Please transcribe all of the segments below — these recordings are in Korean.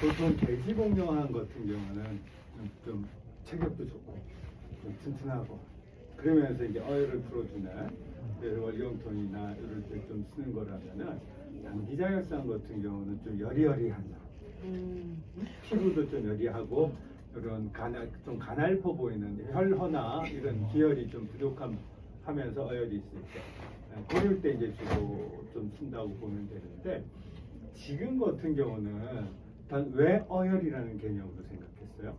보통 돼지공룡항 같은 경우는 좀, 좀 체격도 좋고 좀 튼튼하고 그러면서 이제 어혈을 풀어주는 그 월경통이나 이럴 때 좀 쓰는 거라면은 장기자혈상 같은 경우는 좀 여리여리한 음. 피부도 좀 여리하고 이런 가날 좀 가날퍼 보이는 혈허나 이런 기혈이 좀 부족함 하면서 어혈이 있을 때 예, 그럴 때 이제 주로 좀 쓴다고 보면 되는데 지금 같은 경우는 단 왜 어혈이라는 개념으로 생각했어요?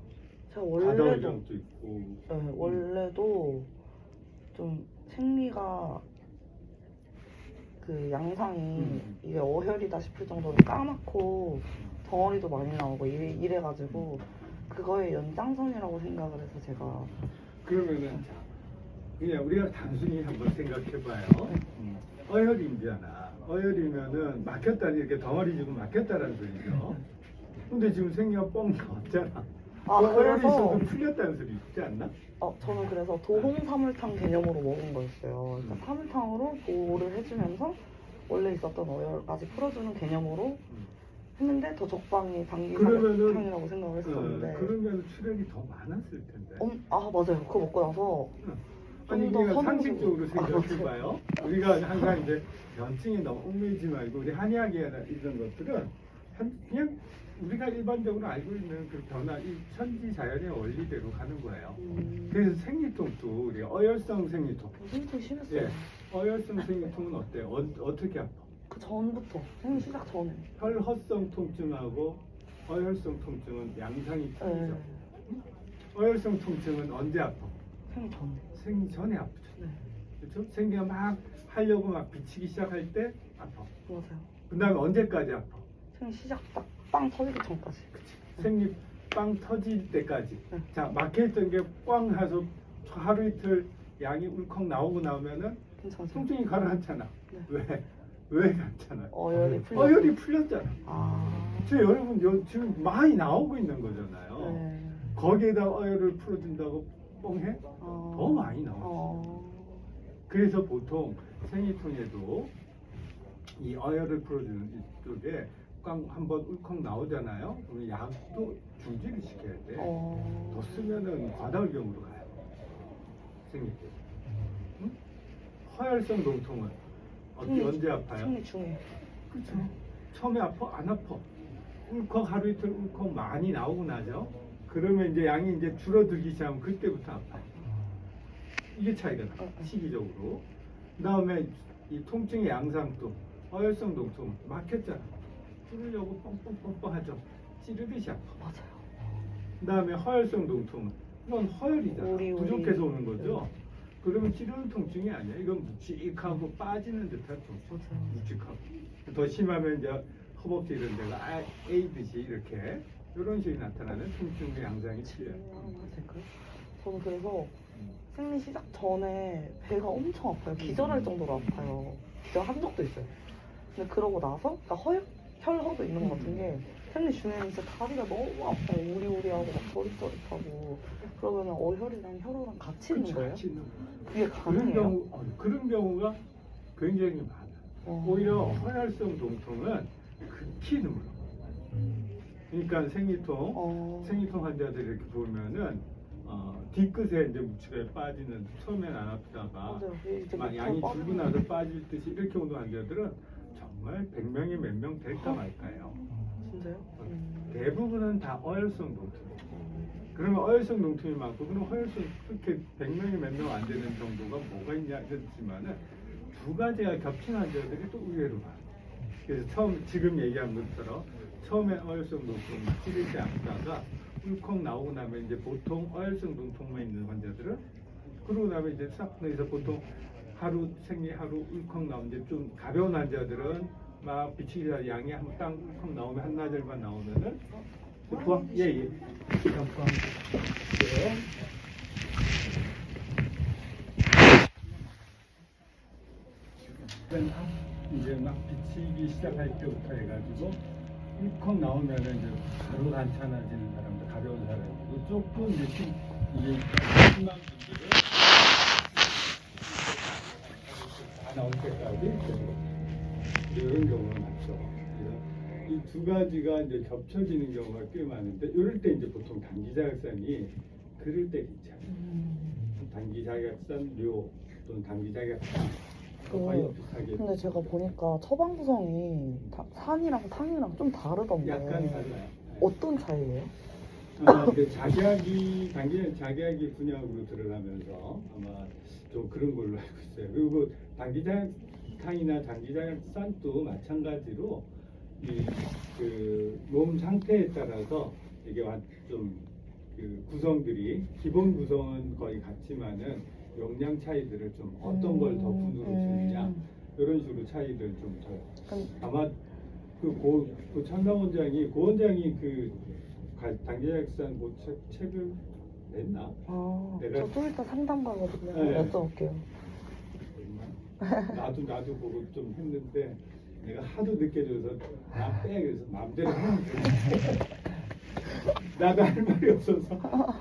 제가 원래도 가다월경도 있고 네, 원래도 좀 생리가 그 양상이 음. 이게 어혈이다 싶을 정도로 까맣고 덩어리도 많이 나오고 이래, 이래가지고 그거의 연장선이라고 생각을 해서 제가 그러면은 자, 그냥 우리가 단순히 한번 생각해봐요. 음, 어혈이잖아. 어혈이면은 막혔다니 이렇게 덩어리 지금 막혔다는 소리죠. 근데 지금 생기가 뻥 없잖아. 아 있어도 그래서 풀렸다는 소리 있지 않나? 어, 저는 그래서 도홍 사물탕 개념으로 먹은 거였어요. 그러니까 음. 사물탕으로 보호를 해주면서 원래 있었던 어혈까지 풀어주는 개념으로 했는데 더 적방이 당기 그러면은- 사물탕이라고 생각을 했었는데 어, 그러면 출혈이 더 많았을 텐데. 엄, 아 맞아요. 그거 먹고 나서 아니 좀더 선호적으로- 상식적으로 아, 생각해봐요. 우리가 항상 이제 변증이 너무 얽매이지 말고 우리 한의학이나 이런 것들은 한- 그냥 우리가 일반적으로 알고 있는 그 변화, 이 천지 자연의 원리대로 가는 거예요. 음, 그래서 생리통도 우리 어혈성 생리통. 생리통이 심했어요. 예, 어혈성 생리통은 어때요? 어, 어떻게 아파? 그 전부터 생리 시작 전에. 혈허성 통증하고 어혈성 통증은 양상이 네. 틀리죠. 어혈성 통증은 언제 아파? 생리 전. 생리 전에 아프죠. 네, 그렇죠? 생리가 막 하려고 막 비치기 시작할 때 아파. 맞아요. 그 다음에 언제까지 아파? 생리 시작 딱 빵 터지기 전까지. 생리 빵 터질 때까지. 응. 자, 막혀있던 게꽝 해서 하루 이틀 양이 울컥 나오고 나오면은 괜찮아요. 통증이 가라앉잖아. 네. 왜? 왜 괜찮아요? 어혈이 풀려. 어혈이 풀렸잖아. 아. 지금 여러분 요, 지금 많이 나오고 있는 거잖아요. 네. 거기에다 어혈을 풀어준다고 뻥해? 어. 더 많이 나와. 어. 그래서 보통 생리통에도 이 어혈을 풀어주는 이쪽에 꽝 한번 울컥 나오잖아요. 그러면 약도 중지를 시켜야 돼. 어. 더 쓰면은 과다울경으로 가요. 생리때. 응? 허혈성 농통은 어디 생리- 언제 아파요? 생리 중에. 그렇죠. 처음에 아파 안 아파. 울컥 하루 이틀 울컥 많이 나오고 나죠. 그러면 이제 양이 이제 줄어들기 시작하면 그때부터 아파. 이게 차이가 나. 어, 어. 시기적으로. 그다음에 이 통증의 양상도 어혈성 농통 막혔잖아. 뚫으려고 뻥뻥뻥뻥 하죠. 찌르듯이 아파. 맞아요. 그다음에 허혈성 농통은 이건 허혈이잖아. 우리, 우리. 부족해서 오는 거죠. 그러면 찌르는 통증이 아니야. 이건 묵직하고 빠지는 듯한 통증. 묵직하고. 더 심하면 이제 허벅지 이런 데가 아- 에이듯이 이렇게 이런 식이 나타나는 통증의 양상이 틀려요. 될까요? 저는 그래서 생리 시작 전에 배가 엄청 아파요. 기절할 정도로 아파요. 기절한 적도 있어요. 근데 그러고 나서 그러니까 허 혈허도 있는 것 같은 게 생리 중에는 진짜 다리가 너무 아파요. 우리우리하고 막 저릿저릿하고 그러면 어혈이랑 혈허랑 같이 있는. 거예요? 그게 그런 가능해요? 경우 어, 그런 경우가 굉장히 많아. 어. 오히려 허혈성 동통은 극히 드물어. 그러니까 생리통 어. 생리통 환자들 이렇게 보면은 어, 뒤끝에 이제 묵직하게 빠지는 처음엔 안 아프다가 맞아요. 이제 막 목표 양이 빠지는 줄고 나서 빠질 듯이 이렇게 오는 환자들은 정말 100명에 몇명 될까 말까요. 진짜요? 음. 대부분은 다 어혈성 동통. 음. 그러면 어혈성 많고 그럼 허혈성 그렇게 100명이 몇 명 안 되는 정도가 뭐가 있냐 이렇지만은 두 가지가 겹친 환자들이 또 의외로 많아요. 그래서 처음 지금 얘기한 것처럼 처음에 어혈성 농통 찌를 때 아프다가 울컥 나오고 나면 이제 보통 어혈성 농통만 있는 환자들은 그러고 나면 이제 싹 그래서 보통 하루 생리 하루 울컥 이제 좀 가벼운 환자들은 막 비치기다 양이 한땅 울컥 나오면 한나절만 나오면은 부하 예예. 잠깐 예. 이제 막 비치기 시작할 때부터 해가지고 울컥 나오면은 이제 바로 괜찮아지는 사람들 가벼운 사람이고 조금 이제 심, 이게 심한 분들은 다 나올 때까지 이제 이런 경우가 많죠. 이 두 가지가 이제 겹쳐지는 경우가 꽤 많은데 이럴 때 이제 보통 단기 자격산이 그럴 때 괜찮아요. 음. 단기 자격산 료 또는 단기 자격산 그, 근데 제가 보니까 처방 구성이 다- 산이랑 탕이랑 좀 다르던데. 약간 달라요. 어떤 차이예요? 아, 근데 자기야기 단기 자기야기 분야로 들어가면서 아마 좀 그런 걸로 알고 있어요. 그리고 단기 자격탕이나 단기 자격산도 마찬가지로 이그몸 상태에 따라서 이게 좀그 구성들이 기본 구성은 거의 같지만은 용량 차이들을 좀 어떤 걸 더 분으로 주느냐 음. 이런 식으로 차이를 좀. 그럼 아마 그고 그 참당 원장이 고 원장이 그 가- 단계약산 그 책, 책을 냈나? 아, 내가- 저좀 이따 상담 가거든요. 네. 여쭤볼게요. 나도 나도 보고 좀 했는데 내가 하도 느껴져서 나 빼 그래서 마음대로 하면 돼. 나도 할 말이 없어서 어?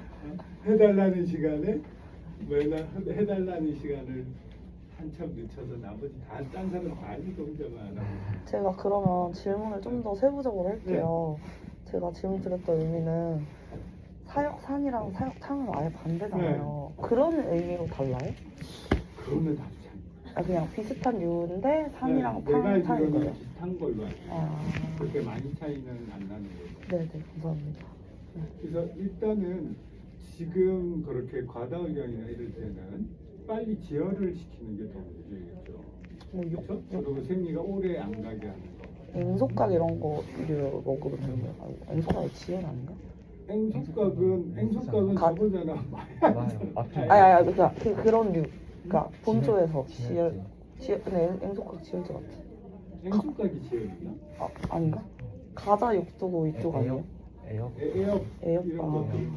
해달라는 시간에 뭐나 해달라는 시간을 한참 늦춰서 나머지 다딴 사람 다 하니까 혼자만 안 하고 제가 그러면 질문을 좀 더 세부적으로 할게요. 제가 질문 드렸던 의미는 사역 산이랑 사역 탕은 아예 반대잖아요. 그런 의미로 달라요? 그거는 나도 잘 아, 그냥 비슷한 산이랑 네, 내가 탕 차이인 알기로는 거예요? 비슷한 걸로 알고 있어요. 아, 그렇게 많이 차이는 안 나는 거죠. 네네, 감사합니다. 그래서 일단은 지금 그렇게 과다 의견이나 이럴 때는 빨리 지혈을 시키는 게 더 문제겠죠. 뭐 육, 그렇죠? 육, 그리고 생리가 오래 안 가게 하는 거. 앵소각 이런 거류 먹으면 되는 거예요? 아, 앵소각이 지혈 아닌가? 앵소각은 앵소각은 가- 저거잖아. 아니, 아니, 아니, 그러니까 그, 그런 류. 그러니까 본조에서 지혈, 지혈, 지혈, 근데 앵- 앵소각 지혈제 같아. 앵소각이 지혈이나? 아, 아닌가? 가자 육두고 이쪽 아니에요? 에어 에업, 이런 아. 것들.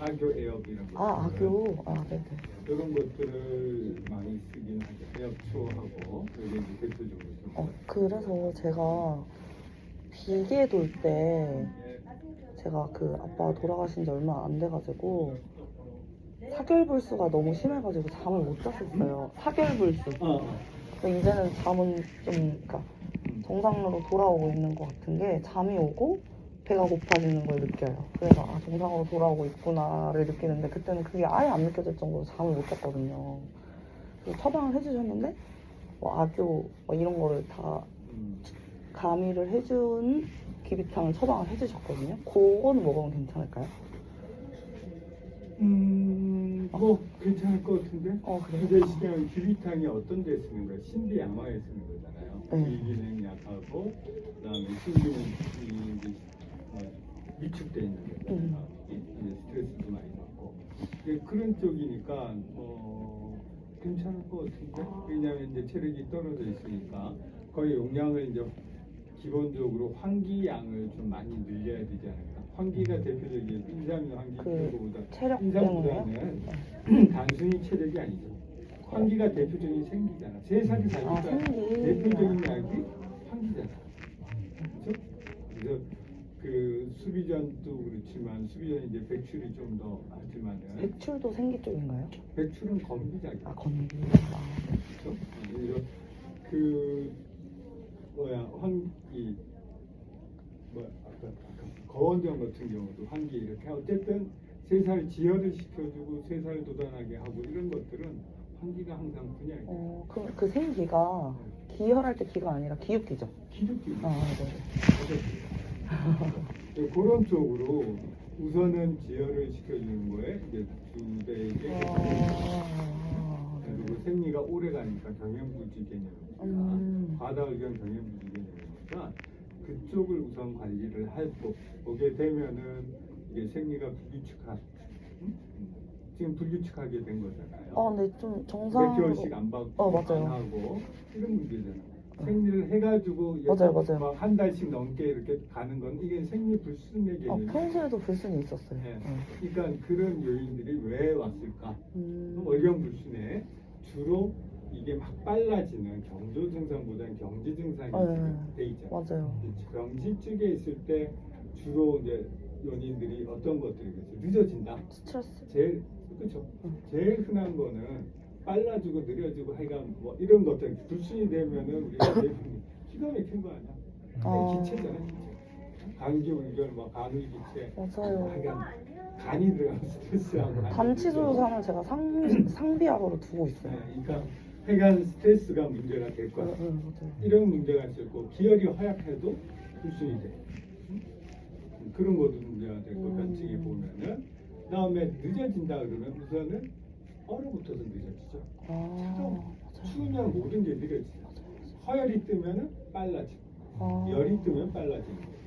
악교 에업 이런 거. 아, 악교. 아, 네네. 이런 것들을 많이 쓰긴 하죠. 에업초하고 그게 이제 대표적으로 그래서 제가 비계 돌 때 제가 그 아빠 돌아가신 지 얼마 안 돼가지고 사결불수가 너무 심해가지고 잠을 못 잤었어요. 사결불수. 어, 어. 근데 이제는 잠은 좀 그러니까 음. 정상으로 돌아오고 있는 것 같은 게 잠이 오고 배가 고파지는 걸 느껴요. 그래서 아 정상으로 돌아오고 있구나를 느끼는데 그때는 그게 아예 안 느껴질 정도로 잠을 못 잤거든요. 그래서 처방을 해주셨는데 뭐 악교 뭐 이런 거를 다 음. 가미를 해준 기비탕을 처방을 해주셨거든요. 그거는 먹으면 괜찮을까요? 음, 뭐 괜찮을 것 같은데. 어 그래요? 근데 지금 기비탕이 어떤 데 쓰는 거야? 신비 양화에 쓰는 거잖아요. 네. 비기능 약하고 그다음에 신비는 이 이제 뭐 위축돼 있는 거잖아요. 이- 이제 스트레스도 많이 받고 그런 쪽이니까 어 괜찮을 것 같은데. 아. 왜냐하면 이제 체력이 떨어져 있으니까 거의 용량을 이제 기본적으로 환기량을 좀 많이 늘려야 되지 않을까? 환기가 대표적인 인삼이 환기 그 그거보다 체력? 인삼보다는 네. 단순히 체력이 아니죠. 환기가 대표적인 생기잖아. 세 살이 아, 살니까 생기. 대표적인 약이 환기잖아. 그렇죠? 그래서 그 수비전도 그렇지만 수비전 이제 백출이 좀 더 하지만은 백출도 생기 쪽인가요? 백출은 건비작이야. 아 건기. 아, 그렇죠? 그래서 그 뭐야 환기 뭐 아까, 아까 거원장 같은 경우도 환기 이렇게 어쨌든 세살 지혈을 시켜주고 세살 도단하게 하고 이런 것들은 환기가 항상 분야예요. 어, 그, 그 생기가 기혈할 때 기가 아니라 기육기죠. 기독교 아, 네. 네, 그런 쪽으로 우선은 지혈을 시켜주는 거에 이제 주대에게 아, 그리고 생리가 오래 가니까 경연부지 개념이니까 음. 과다 의견 경연부지 개념이니까 그쪽을 우선 관리를 하고 보게 되면은 이게 생리가 불규칙한 음? 지금 불규칙하게 된 거잖아요. 어, 근데 좀몇 정상으로. 개월씩 안 받고 어, 맞아요. 안 하고 이런 문제잖아요. 생리를 해가지고 맞아요, 맞아요. 막한 달씩 넘게 이렇게 가는 건 이게 생리 불순의 어, 개념이에요. 평소에도 불순이 있었어요. 네. 네. 그러니까 그런 요인들이 왜 왔을까? 음. 월경 불순에 주로 이게 막 빨라지는 경조 증상보다는 경지 증상이 어, 지금 네. 돼 있잖아요. 맞아요. 경지 쪽에 있을 때 주로 이제 요인들이 어떤 것들이겠어요? 늦어진다. 스트레스. 제일 그렇죠. 응. 제일 흔한 거는 빨라지고 느려지고 하여간 뭐 이런 것들 불순이 되면은 우리가 대부분 기가 막힌 거 아니야? 아. 기체잖아요. 기체. 감기 울결, 뭐 간울 기체, 맞아요. 하여간 간이 들어간 스트레스하고 단치 조사는 제가 상 상비하러 두고 네, 있어요. 그러니까 혈관 스트레스가 문제가 될 네, 거야. 네, 맞아요. 이런 문제가 있을 거고 기혈이 허약해도 불순이 돼. 음? 그런 것도 문제가 될 거 음. 변증이 보면은 그다음에 늦어진다 그러면 우선은 얼어붙어서 늦어지죠. 아. 추우면 모든 게 느려지죠. 허열이 뜨면은 빨라지고 아. 열이 뜨면 빨라지는 거예요.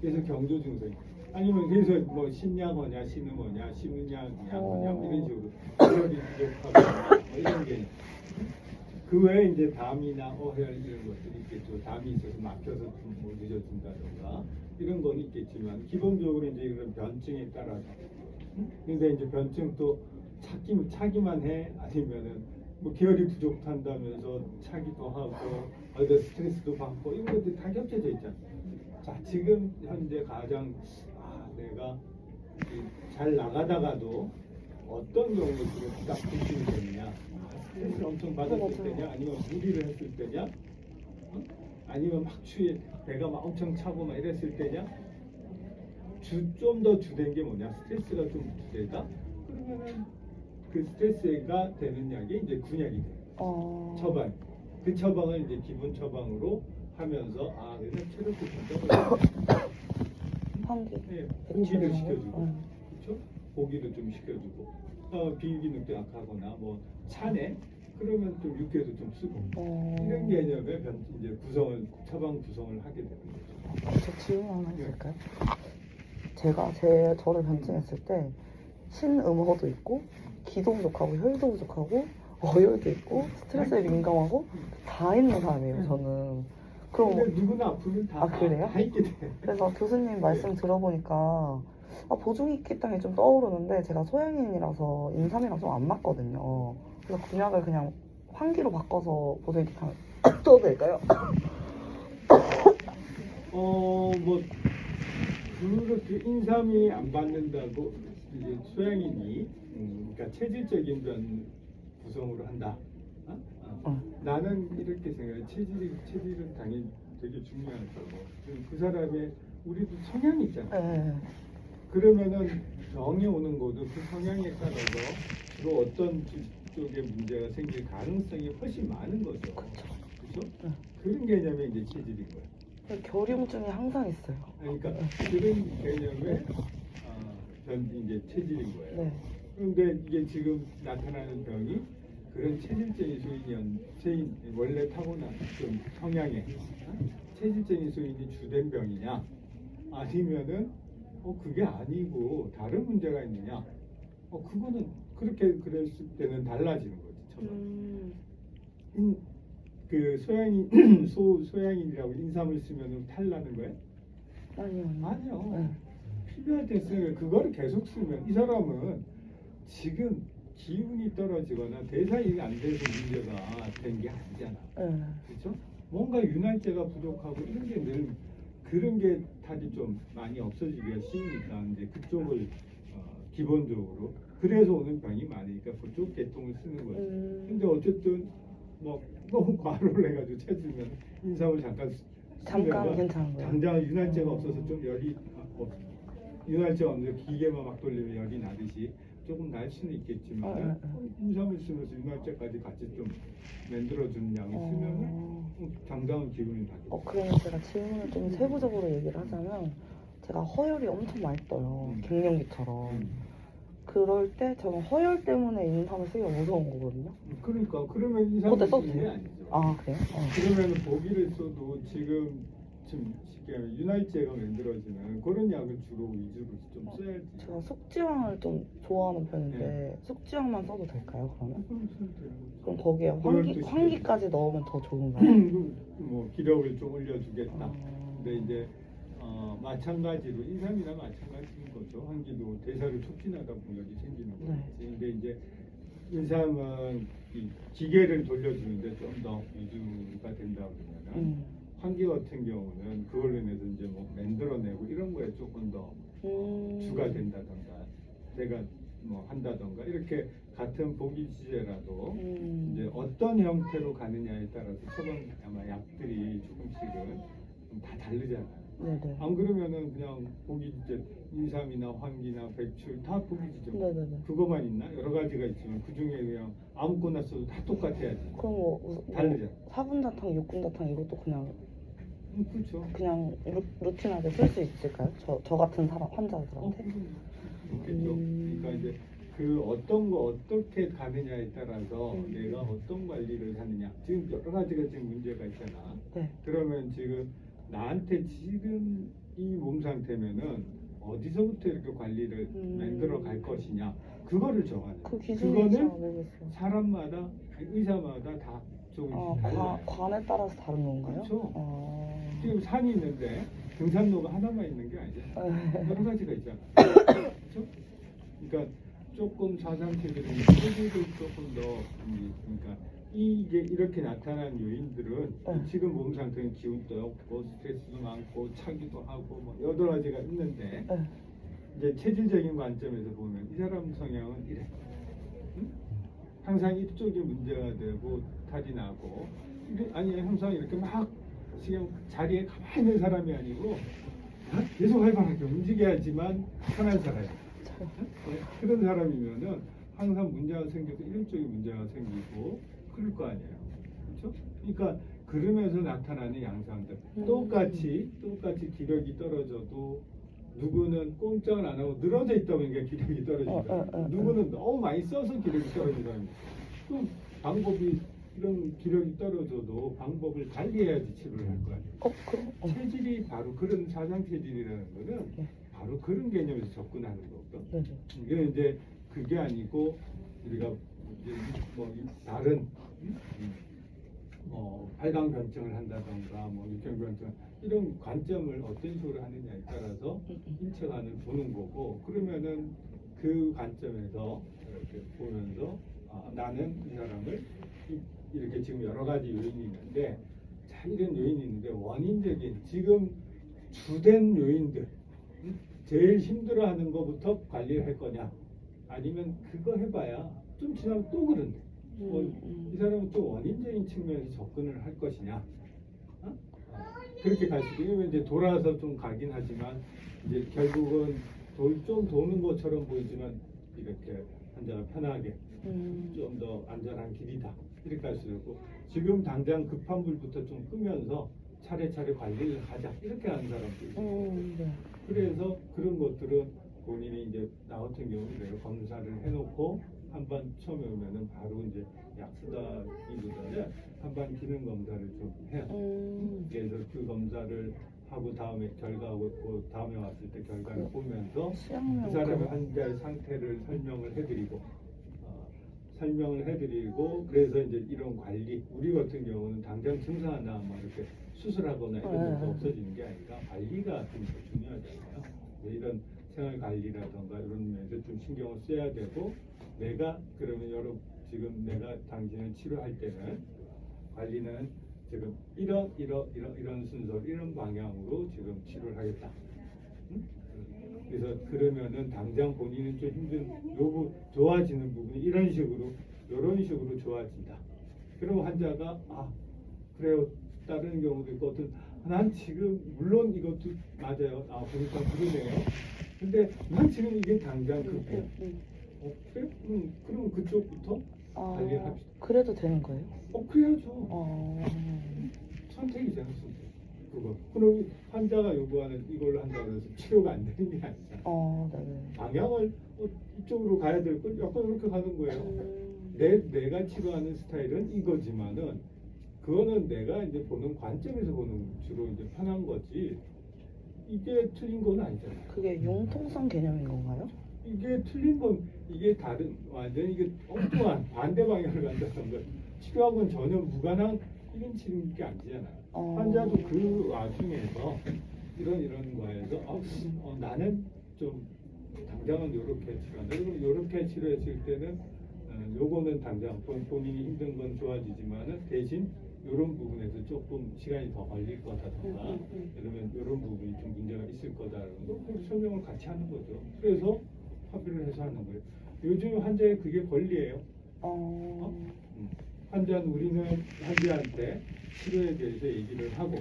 그래서 경조 증상 아니면 그래서 뭐 신약어냐 신음어냐 신은약 약어냐 뭐 이런 식으로 열이 부족하고 뭐 이런 게 그 외에 이제 담이나 어혈 이런 것들이 있겠죠. 담이 있어서 막혀서 좀뭐 늦어진다던가 이런 건 있겠지만 기본적으로 이제 이런 변증에 따라서 근데 이제 변증도 차기, 차기만 해? 아니면은 뭐 기혈이 부족한다면서 차기도 하고 어디 스트레스도 받고 이런 것들이 다 겹쳐져 있잖아요. 자 지금 현재 가장 아 내가 이잘 나가다가도 어떤 경우에 지금 딱 느낌이 되느냐? 아, 스트레스를 엄청 받았을. 때냐? 아니면 무리를 했을 때냐? 어? 아니면 막 추위 배가 막 엄청 차고 막 이랬을 때냐? 좀더 주된 게 뭐냐? 스트레스가 좀 주되다? 그러면은 그 스트레스가 되는 약이 이제 군약이 돼요 어. 처방 그 처방을 이제 기본 처방으로 하면서 아 그래서 체력도 좀 환기. 네, 고기를 시켜주고 응. 그렇죠 고기도 좀 시켜주고 어, 비기능도 약하거나 뭐 차네 그러면 좀 육회도 좀 쓰고 어. 이런 개념의 변, 이제 구성을 처방 구성을 하게 되는 거죠. 저 질문 하나 있을까요? 제가 제 저를 변증했을 때 신음허도 있고 기도 부족하고 혈도 부족하고 어혈도 있고 스트레스에 민감하고 다 있는 사람이에요 저는 그럼 근데 누구나 아프면 다, 아, 그래요? 다 있게 돼. 그래서 교수님 말씀 들어보니까 아, 보증이 있기 때문에 좀 떠오르는데 제가 소양인이라서 인삼이랑 좀 안 맞거든요 그래서 군약을 그냥 환기로 바꿔서 보증이 있게 써도 될까요? 어, 뭐, 그렇게 인삼이 안 받는다고 이제 소양인이, 음, 그러니까 체질적인 변 구성으로 한다. 어? 어. 어. 나는 이렇게 생각해. 체질이, 체질은 당연히 되게 중요한 거고. 그그 사람의, 우리도 성향이 있잖아. 네. 그러면은 병이 오는 것도 그 성향에 따라서 주로 어떤 주- 쪽에 문제가 생길 가능성이 훨씬 많은 거죠. 그렇죠? 네. 그런 개념이 이제 체질인 거예요. 결용증이 항상 있어요 그러니까 그런 개념의 아, 변 이제 체질인 거예요. 네. 그런데 이게 지금 나타나는 병이 그런 체질적인 소인이 체인 원래 타고난 좀 성향의 어? 체질적인 소인이 주된 병이냐 아니면은 어 그게 아니고 다른 문제가 있느냐 어 그거는 그렇게 그랬을 때는 달라지는 거지 처방. 음, 인, 그 소양인 소 소양인이라고 인삼을 쓰면 탈나는 거예요? 아니요. 아니요. 네. 필요할 때 쓰면 그거를 계속 쓰면 이 사람은 지금 기운이 떨어지거나 대사이 안 돼서 문제가 된 게 아니잖아. 네. 그렇죠? 뭔가 윤활제가 부족하고 이런 게 늘 그런 게 탈이 좀 많이 없어지기가 쉬우니까 이제 그쪽을 어, 기본적으로 그래서 오는 병이 많으니까 그쪽 계통을 쓰는 거죠. 음, 근데 어쨌든 뭐 너무 과로를 해가지고 체주면 인삼을 잠깐 쓰- 잠깐 괜찮은 거예요? 당장 윤활제가 음. 없어서 좀 열이 아, 어, 윤활제가 없는데 기계만 막 돌리면 열이 나듯이 조금 날 수는 있겠지만 어, 어, 어. 인삼을 쓰면서 윤활제까지 같이 좀 만들어주는 양을 어, 어, 당장은 기분이 나죠. 어, 그러면 제가 질문을 좀 세부적으로 얘기를 하자면 제가 허열이 엄청 많이 떠요. 음. 갱년기처럼. 음. 그럴 때 저는 허열 때문에 인삼을 쓰기가 무서운 거거든요. 그러니까 그러면 인삼을 쓰는 게? 아니죠. 아, 그래요? 어. 그러면 보기를 써도 지금 지금 윤활제가 만들어지는 그런 약을 주로 위주로 좀 어, 써야지. 제가 숙지황을 좀 좋아하는 편인데 네. 숙지황만 써도 될까요, 그러면? 그럼 써도 돼요. 그럼 거기에 환기, 환기까지 넣으면 더 좋은가요? 뭐 기력을 좀 올려주겠다. 어. 근데 이제 어, 마찬가지로 인삼이나 마찬가지인 거죠. 환기도 대사를 촉진하다 여기 생기는 네. 거지. 근데 이제 인삼은 이 기계를 돌려주는데 좀 더 위주가 된다 그러면은 음. 환기 같은 경우는 그걸로 인해서 이제 뭐 만들어내고 이런 거에 조금 더 음. 주가 된다던가 내가 뭐 한다던가 이렇게 같은 보기 주제라도 음. 이제 어떤 형태로 가느냐에 따라서 처방 아마 약들이 조금씩은 좀다 다르잖아요. 네네. 안 그러면은 그냥 보기 주제 인삼이나 황기나 백출 다 보기 주제. 네네네. 그거만 있나? 여러 가지가 있지만 그 중에 그냥 아무거나 써도 다 똑같아야지. 그럼 뭐, 뭐 다르죠. 사분자탕, 육군자탕 이것도 그냥 음, 그렇죠. 그냥 루, 루틴하게 쓸 수 있을까요? 저, 저 같은 사람 어, 환자들한테? 그렇겠죠. 음. 그러니까 이제 그 어떤 거 어떻게 가느냐에 따라서 음. 내가 어떤 관리를 하느냐. 지금 여러 가지가 지금 문제가 있잖아. 네. 그러면 지금 나한테 지금 이 몸 상태면은 어디서부터 이렇게 관리를 음. 만들어 갈 것이냐. 그거를 정하는. 그 기준이 잘 그거는 모르겠어요. 사람마다 의사마다 다 조금씩 어, 달라요. 과, 관에 따라서 다른 건가요? 그렇죠. 어... 지금 산이 있는데 등산로가 하나만 있는 게 아니잖아. 네. 여러 가지가 있잖아. 그렇죠? 그러니까 조금 사상체들은 체질을 조금 더 이, 그러니까 이게 이렇게 나타난 요인들은 네. 지금 몸 상태는 기운도 없고 스트레스도 많고 차기도 하고 뭐 여러 가지가 있는데 네. 이제 체질적인 관점에서 보면 이 사람 성향은 이래. 응? 항상 이쪽이 문제가 되고 탈이 나고 아니 항상 이렇게 막 지금 자리에 가만히 있는 사람이 아니고 막 계속 활발하게 움직여야지만 편한 사람이야. 네, 그런 사람이면은 항상 문제가 생겨도 이런 쪽에 문제가 생기고 그럴 거 아니에요. 그렇죠? 그러니까 그러면서 나타나는 양상들 음. 똑같이 똑같이 기력이 떨어져도 누구는 꼼짝을 안 하고 늘어져 있다 보니까 기력이 떨어진다. 어, 어, 어, 어. 누구는 너무 많이 써서 기력이 떨어진 사람이. 또 방법이 이런 기력이 떨어져도 방법을 관리해야지 치료를 할 거 아니에요. 어, 그럼, 어. 체질이 바로 그런 사상 체질이라는 거는 네. 바로 그런 개념에서 접근하는 거거든. 네네. 이게 이제 그게 아니고 우리가 뭐 이- 다른 뭐 발광 변증을 한다던가 뭐 육경 변증 이런 관점을 어떤 식으로 하느냐에 따라서. 일체관을 보는 거고 그러면은 그 관점에서 이렇게 보면서 아, 나는 이 사람을 이- 이렇게 지금 여러 가지 요인이 있는데 자 이런 요인이 있는데 원인적인 지금 주된 요인들 음? 제일 힘들어하는 것부터 관리를 할 거냐 아니면 그거 해봐야 좀 지나면 또 그런데 음. 이 사람은 또 원인적인 측면에서 접근을 할 것이냐 어? 어, 그렇게 갈 수도 있고 이제 돌아서 좀 가긴 하지만 이제 결국은 돌, 좀 도는 것처럼 보이지만 이렇게 환자가 편하게 음. 좀더 안전한 길이다 이렇게 할수 있고 지금 당장 급한 불부터 좀 끄면서 차례차례 관리를 하자 이렇게 하는 사람도 있고 음, 네. 그래서 그런 것들은 본인이 이제 나 같은 경우는 내가 검사를 해놓고 한번 처음에 오면은 바로 이제 약 쓰다기보다는 한번 기능 검사를 좀 해요. 음. 그래서 그 검사를 하고 다음에 결과하고 그 다음에 왔을 때 결과를 그 보면서 그 사람의. 환자의 상태를 설명을 해드리고 어, 설명을 해드리고 그래서 이제 이런 관리 우리 같은 경우는 당장 증상 하나 뭐 이렇게 수술하거나 이런 네. 것도 없어지는 게 아니라 관리가 좀더 중요하잖아요. 이런 생활 관리라던가 이런 면에서 좀 신경을 써야 되고 내가 그러면 여러 지금 내가 당신을 치료할 때는 관리는 지금 이런 이런 이런 이런 순서 이런 방향으로 지금 치료를 하겠다. 응? 그래서 그러면은 당장 본인은 좀 힘든 요부 좋아지는 부분이 이런 식으로 이런 식으로 좋아진다. 그럼 환자가 아 그래요 다른 경우도 있고 어떤 난 지금 물론 이것도 맞아요. 아 보니까 그러네요. 근데 난 지금 이게 당장 음, 급해. 음, 음. 어 그래? 음, 그럼 그쪽부터 아, 관리합시다. 그래도 되는 거예요? 어 그래야죠. 어. 선택이잖아 선택. 그거. 그럼 환자가 요구하는 이걸로 한다고 해서 치료가 안 되는 게 아니잖아. 어, 네네. 방향을 어, 이쪽으로 가야 될 걸 약간 이렇게 가는 거예요. 음. 내 내가 치료하는 스타일은 이거지만은 그거는 내가 이제 보는 관점에서 보는 주로 이제 편한 거지. 이게 틀린 건 아니잖아요. 그게 융통성 개념인 건가요? 이게 틀린 건 이게 다른 완전 이게 엉뚱한 반대 방향을 간다는 걸 치료하고는 전혀 무관한 이런 치료인 게 아니잖아요. 어. 환자도 그 와중에서 이런 이런 거에서 어, 어, 나는 좀 당장은 요렇게 치료한다. 그럼 요렇게 치료했을 때는 어, 요거는 당장 본- 본인이 힘든 건 좋아지지만은 대신 요런 부분에서 조금 시간이 더 걸릴 거다던가 음, 음, 음. 그러면 요런 부분이 좀 문제가 있을 거다라는 거 그걸 설명을 같이 하는 거죠. 그래서 합의를 해서 하는 거예요. 요즘 환자의 그게 권리예요. 어, 환자는 우리는 환자한테 치료에 대해서 얘기를 하고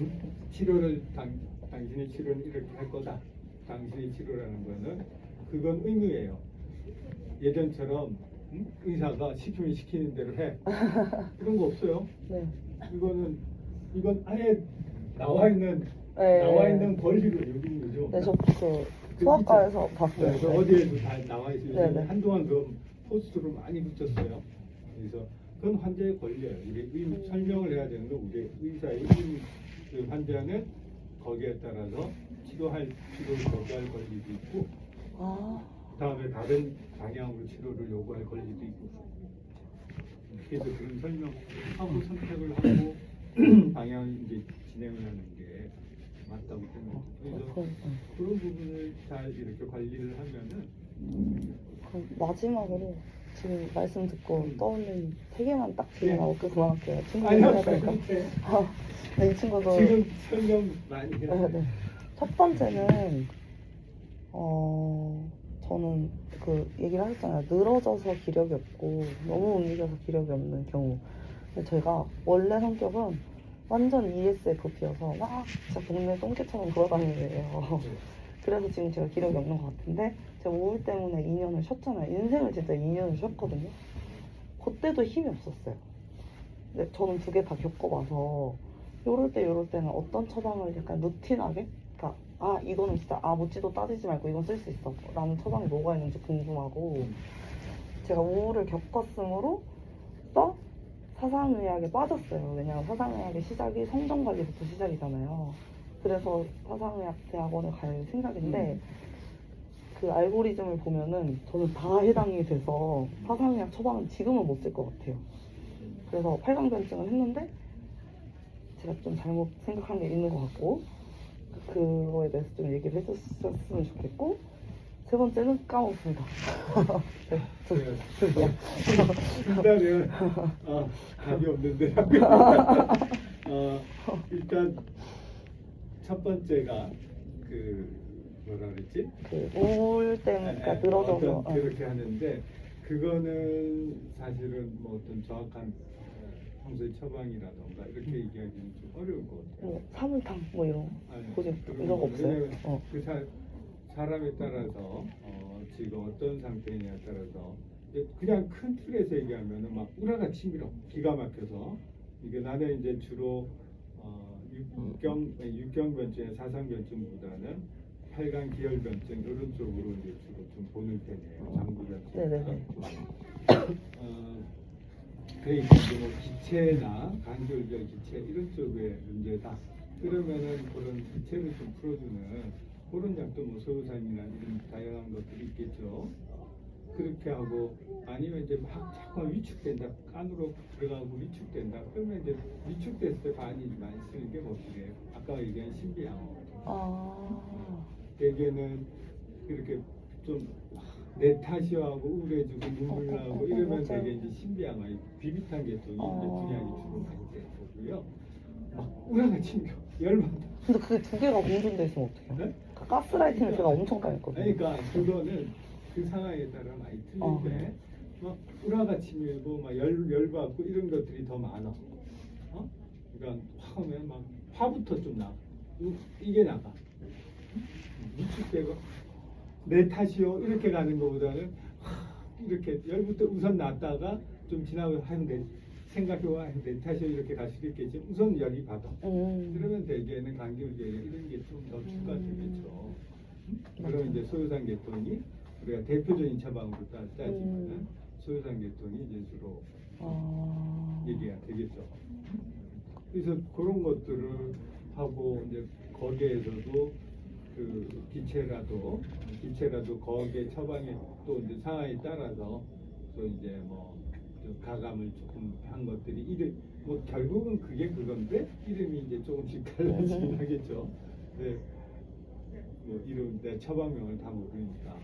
음? 치료를 당, 당신의 치료는 이렇게 할 거다. 당신의 치료라는 거는 그건 의무예요. 예전처럼 음? 의사가 시키면 시키는 대로 해. 이런 거 없어요. 네. 이거는 이건 아예 나와 있는 네. 나와 있는 권리로 여기 있는 거죠. 네, 저그 소아과에서 봤어요. 그래서 네. 어디에도 다 나와 있어요. 네, 네. 한동안 그 포스터를 많이 붙였어요. 그래서 그건 환자의 권리예요. 이게 의- 음. 설명을 해야 되는 건 우리 의사의 의무. 그 환자는 거기에 따라서 치료할 치료를 거부할 권리도 있고 아, 다음에 다른 방향으로 치료를 요구할 권리도 있고 그래서 그런 설명하고 선택을 하고 방향을 이제 진행을 하는 게 맞다고 생각해요. 그래서 그럼, 네. 그런 부분을 잘 이렇게 관리를 하면은 그럼 마지막으로 지금 말씀 듣고 음. 떠올린 세 개만 딱 네. 질문하고 그만할게요. 친구들 아니요, 해야 되니까. 네. 아, 네, 이 친구도 지금 설명 많이 해야 네, 돼. 네. 첫 번째는 어 저는 그 얘기를 하셨잖아요. 늘어져서 기력이 없고 너무 움직여서 기력이 없는 경우. 근데 제가 원래 성격은 완전 ESFP여서 막 진짜 동네 똥개처럼 돌아다니는 애예요. 그래서 지금 제가 기력이 없는 것 같은데 제가 우울 때문에 2년을 쉬었잖아요. 인생을 진짜 2년을 쉬었거든요. 그때도 힘이 없었어요. 근데 저는 두 개 다 겪어봐서 요럴 때 요럴 때는 어떤 처방을 약간 루틴하게 그러니까 아 이거는 진짜 아 묻지도 따지지 말고 이건 쓸 수 있어 라는 처방이 뭐가 있는지 궁금하고 제가 우울을 겪었으므로 또 사상의학에 빠졌어요. 왜냐면 사상의학의 시작이 성정관리부터 시작이잖아요. 그래서 사상의학 대학원에 갈 생각인데 그 알고리즘을 보면은 저는 다 해당이 돼서 사상의학 처방은 지금은 못 쓸 것 같아요. 그래서 팔강변증을 했는데 제가 좀 잘못 생각한 게 있는 것 같고 그거에 대해서 좀 얘기를 해줬으면 좋겠고 세 번째는 까먹습니다. 네, 두, 두 개야. 일단은 아, 답이 없는데 어, 일단 첫 번째가 그 뭐라 그랬지? 그 우울 때문에 그러니까 늘어져서 어떤 어. 그렇게 하는데 그거는 사실은 뭐 어떤 정확한 어, 평소의 처방이라던가 이렇게 얘기하기는 좀 어려울 것 같아요. 뭐 사물탕 뭐 이런 아니, 그런 이런 거 없어요. 왜냐면 어. 그 사, 사람에 따라서 어, 지금 어떤 상태냐에 따라서 그냥 큰 틀에서 얘기하면은 막 우라가 치밀어 기가 막혀서 이게 나는 이제 주로 어, 육경 육경 변증, 사상 변증보다는 팔강 기혈 변증 이런 쪽으로 이제 주로 좀 보는 편이에요. 장부 변증. 네네네. 어, 그러니까 이제 뭐 기체나 간결절 기체 이런 쪽의 문제다. 그러면은 그런 기체를 좀 풀어주는 그런 약도 뭐 소요산이나 이런 다양한 것들이 있겠죠. 그렇게 하고 아니면 이제 막 자꾸 위축된다 안으로 들어가고 위축된다 그러면 이제 위축됐을 때 많이 많이 쓰는 게 뭐시래요 아까 얘기한 신비양어 아, 대개는 이렇게 좀 내 탓이하고 우울해지고 눈물 어, 어, 나고 어, 어, 이러면 맞아요. 되게 이제 신비양화 비비탄 계통이 이제 어. 분양이 주로 많이 되는 거고요. 막 우라가 튕겨 열받아. 근데 그게 두 개가 공존돼 있으면 어떡해요? 네? 그 가스라이팅을 제가 엄청 당했거든요. 그러니까 그거는 그 상황에 따라 많이 어. 틀린데 막 우라가 치밀고 막 열 열받고 이런 것들이 더 많아. 어? 그러니까 확 하면 막 화부터 좀 나. 이- 이게 나가. 위축되고 내 탓이요 이렇게 가는 것보다는 하, 이렇게 열부터 우선 났다가 좀 지나고 하는데 생각해와 내 탓이요 이렇게 갈 수도 있겠지만 우선 열이 받아. 음. 그러면 대개는 간격이 이런 게 좀 더 추가 되겠죠. 음? 맞아요. 그럼 이제 소요산 계통이 우리가 대표적인 처방으로 따- 따지면은 음. 소요산 계통이 이제 주로 아. 얘기가 되겠죠. 그래서 그런 것들을 하고 이제 거기에서도 그 기체라도 기체라도 거기에 처방에 또 이제 상황에 따라서 또 이제 뭐 좀 가감을 조금 한 것들이 이름 뭐 결국은 그게 그건데 이름이 이제 조금씩 달라지긴 하겠죠. 네. 뭐 이름 내 처방명을 다 모르니까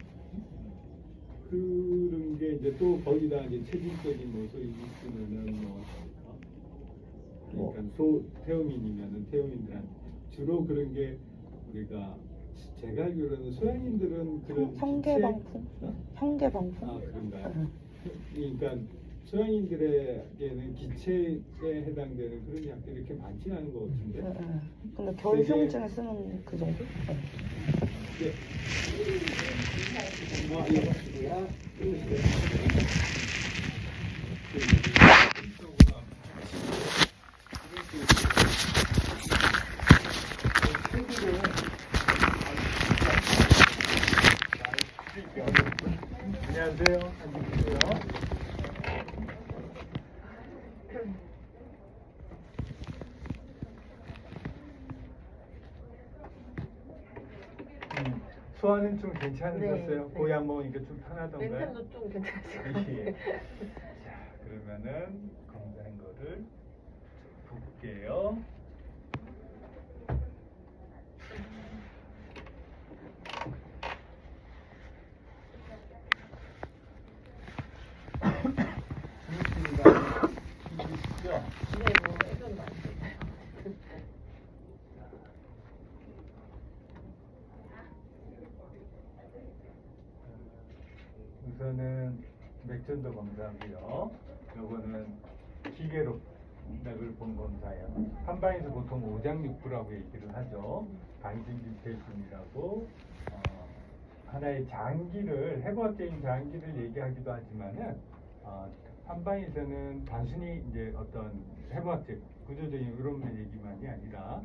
그런 게 이제 또 거기다 이제 체질적인 모습이 있으면은 뭐 어? 그러니까 소 태음인이면은 태음인들한 주로 그런 게 우리가 제가 알기로는 소양인들은 그런 형계방풍? 기체- 어? 형계 방풍? 아 그런가요? 응. 그러니까 소양인들에게는 기체에 해당되는 그런 약들이 이렇게 많지 않은 것 같은데. 응, 응. 근데 결흉증에 쓰는 그 정도? 응. 예. 아, 예, 맞습니다. 끊으세요. 안녕하세요. 앉으세요. 음, 소화는 좀 괜찮으셨어요? 네, 고이 네. 안 먹으니까 좀 편하던가요? 멘탈도 좀 괜찮으시고 예. 자, 그러면은 검사한 거를 볼게요. 좋습니다. 이기시죠? 네, 뭐 예전도 안 돼요. 우선은 맥전도 검사고요. 요거는 기계로 맥을 본 검사예요. 한방에서 보통 오장육부라고 얘기를 하죠. 간질기체순이라고 어, 하나의 장기를 해부학적인 장기를 얘기하기도 하지만은 어, 한방에서는 단순히 이제 어떤 해부학적 구조적인 이런 얘기만이 아니라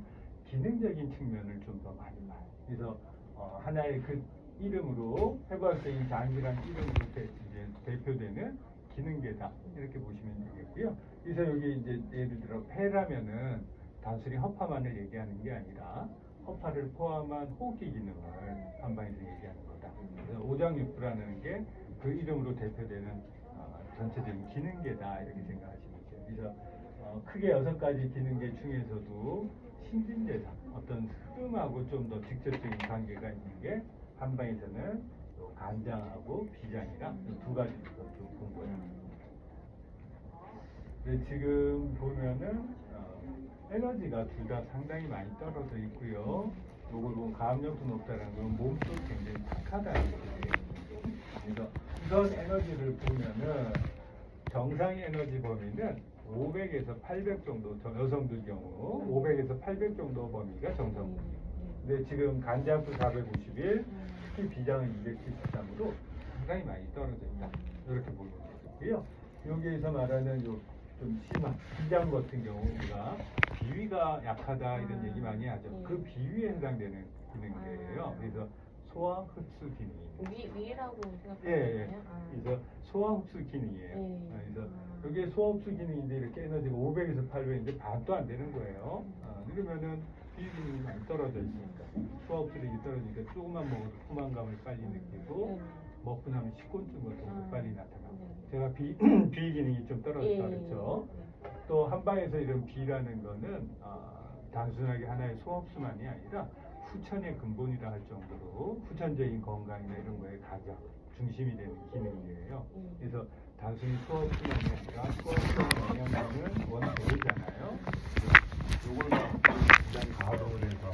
기능적인 측면을 좀 더 많이 봐요. 그래서 어, 하나의 그 이름으로 해부학적인 장기라는 이름으로 대, 이제 대표되는 기능계다 이렇게 보시면 되겠고요. 그래서 여기 이제 예를 들어 폐라면은 단순히 허파만을 얘기하는 게 아니라 허파를 포함한 호흡기 기능을 한방에서 얘기하는 거다. 그래서 오장육부라는 게 그 이름으로 대표되는 어, 전체적인 기능계다 이렇게 생각하시면 돼요. 그래서 어, 크게 여섯 가지 기능계 중에서도 신진대사 어떤 흡음하고 좀 더 직접적인 관계가 있는 게 한방에서는 또 간장하고 비장이랑 이두 가지로 좀본 거예요. 네, 지금 보면은 어, 에너지가 둘 다 상당히 많이 떨어져 있고요. 요걸 보면 가압력도 높다는 건 몸도 굉장히 탁하다는 얘기예요. 그래서 우선 에너지를 보면은 정상 에너지 범위는 500에서 800 정도, 저 여성들 경우 500에서 800 정도 범위가 정상 범위. 근데 지금 간장도 451, 특히 비장은 273으로 상당히 많이 떨어져 있다. 이렇게 보면 되겠고요. 여기에서 말하는 요 좀 심한 비장 같은 경우 우리가 비위가 약하다 이런 아, 얘기 많이 하죠. 네. 그 비위에 해당되는 기능이에요. 아. 그래서 소화 흡수 기능입니다. 위 위라고 예, 예. 생각하거든요. 아. 그래서 소화 흡수 기능이에요. 네. 아, 그래서 아. 여기에 소화 흡수 기능인데 이렇게 에너지가 500에서 800인데 반도 안 되는 거예요. 아, 그러면은 비 기능이 많이 떨어져 있으니까 소화 흡수력이 떨어지니까 조금만 먹어도 포만감을 빨리 느끼고 네. 먹고 나면 식곤증 같은 것도 아. 빨리 나타나고 네. 제가 비, 비 기능이 좀 떨어졌다 예. 그랬죠. 또 한방에서 이런 비라는 거는 아, 단순하게 하나의 소흡수만이 아니라 후천의 근본이라 할 정도로 후천적인 건강이나 이런 거에 가장 중심이 되는 기능이에요. 음. 그래서 단순히 수업뿐만 아니라 수업적 영향력은 원소이잖아요. 요걸로 굉장히 가동을 해서